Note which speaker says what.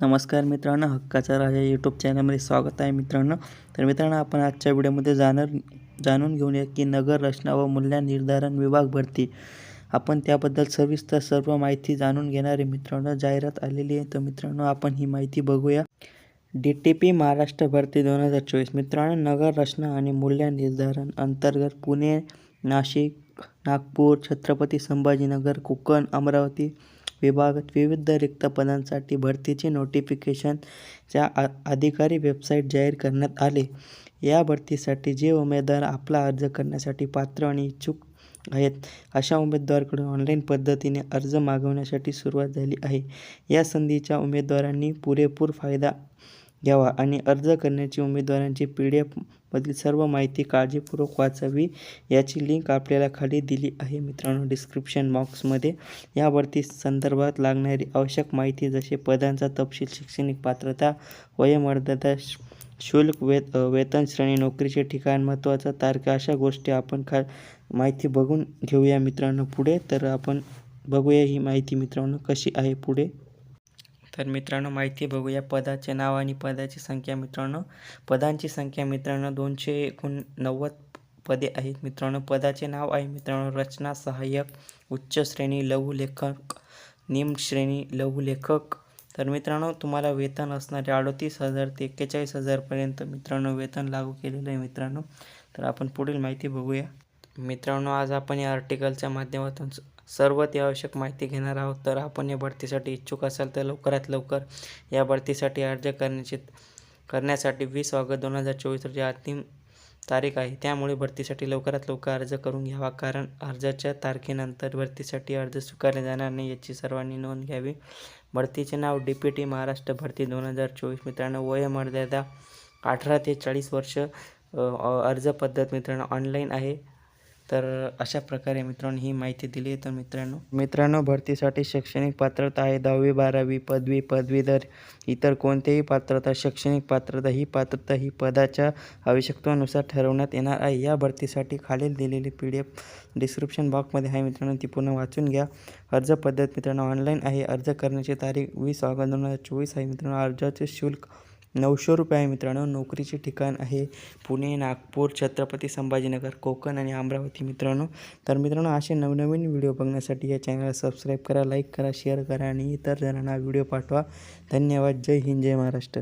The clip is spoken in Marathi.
Speaker 1: नमस्कार मित्रांनो हक्काचा राजा यूट्यूब चॅनलमध्ये स्वागत आहे मित्रांनो. तर मित्रांनो आपण आजच्या व्हिडिओमध्ये जाणार जाणून घेऊया की नगर रचना व मूल्य निर्धारण विभाग भरती. आपण त्याबद्दल सविस्तर सर्व माहिती जाणून घेणारे मित्रांनो जाहिरात आलेली आहे. तर मित्रांनो आपण ही माहिती बघूया. डी टी पी महाराष्ट्र भरती दोन हजार चोवीस. मित्रांनो नगर रचना आणि मूल्य निर्धारण अंतर्गत पुणे नाशिक नागपूर छत्रपती संभाजीनगर कोकण अमरावती विभागात विविध रिक्त पदांसाठी भरतीचे नोटिफिकेशनच्या आ अधिकारी वेबसाईट जाहीर करण्यात आले. या भरतीसाठी जे उमेदवार आपला अर्ज करण्यासाठी पात्र आणि इच्छुक आहेत अशा उमेदवाराकडून ऑनलाईन पद्धतीने अर्ज मागवण्यासाठी सुरुवात झाली आहे. या संधीच्या उमेदवारांनी पुरेपूर फायदा घ्यावा आणि अर्ज करण्याची उमेदवारांची पी डी एफमधील सर्व माहिती काळजीपूर्वक वाचावी याची लिंक आपल्याला खाली दिली आहे. मित्रांनो डिस्क्रिप्शन बॉक्समध्ये यावरती संदर्भात लागणारी आवश्यक माहिती जसे पदांचा तपशील शैक्षणिक पात्रता वयोमर्यादा शुल्क वेत वेतन श्रेणी नोकरीचे ठिकाण महत्त्वाचा तारखा अशा गोष्टी आपण खा माहिती बघून घेऊया मित्रांनो पुढे. तर आपण बघूया ही माहिती मित्रांनो कशी आहे पुढे. तर मित्रांनो माहिती बघूया पदाचे नाव आणि पदाची संख्या मित्रांनो. पदांची संख्या मित्रांनो दोनशे एकोणनव्वद पदे आहेत मित्रांनो. पदाचे नाव आहे मित्रांनो रचना सहाय्यक उच्च श्रेणी लघुलेखक निम्न श्रेणी लघुलेखक तर मित्रांनो तुम्हाला वेतन असणारे अडतीस हजार ते एक्केचाळीस हजारपर्यंत मित्रांनो वेतन लागू केलेलं आहे मित्रांनो. तर आपण पुढील माहिती बघूया. मित्रांनो आज आपण या आर्टिकलच्या माध्यमातून सर्व ती आवश्यक माहिती घेणार आहोत. तर आपण या भरतीसाठी इच्छुक असाल तर लवकरात लवकर या भरतीसाठी अर्ज करण्याची करण्यासाठी वीस ऑगस्ट दोन हजार चोवीस रोजी अंतिम तारीख आहे. त्यामुळे भरतीसाठी लवकरात लवकर अर्ज करून घ्यावा कारण अर्जाच्या तारखेनंतर भरतीसाठी अर्ज स्वीकारले जाणार नाही याची सर्वांनी नोंद घ्यावी. भरतीचे नाव डी पी टी महाराष्ट्र भरती दोन हजार चोवीस. मित्रांनो वयोमर्यादा अठरा ते चाळीस वर्ष अर्ज पद्धत मित्रांनो ऑनलाईन आहे. तर अशा प्रकारे मित्रांनो ही माहिती दिली तर मित्रांनो मित्रांनो भरतीसाठी शैक्षणिक पात्रता आहे. दहावी बारावी पदवी पदवीधर इतर कोणतेही पात्रता शैक्षणिक पात्रता ही पात्रता ही पदाच्या आवश्यकतेनुसार ठरवण्यात येणार आहे. या भरतीसाठी खालील दिलेली पी डी एफ डिस्क्रिप्शन बॉक्समध्ये आहे मित्रांनो ती पूर्ण वाचून घ्या. अर्ज पद्धत मित्रांनो ऑनलाईन आहे. अर्ज करण्याची तारीख वीस ऑगस्ट दोन हजार चोवीस आहे. मित्रांनो अर्जाचे शुल्क नऊशे रुपये आहे मित्रांनो. नोकरीचे ठिकाण आहे पुणे नागपूर छत्रपती संभाजीनगर कोकण आणि अमरावती मित्रांनो. तर मित्रांनो असे नवनवीन व्हिडिओ बघण्यासाठी या चॅनलला सबस्क्राईब करा लाईक करा शेअर करा आणि इतर जणांना व्हिडिओ पाठवा. धन्यवाद. जय हिंद जय महाराष्ट्र.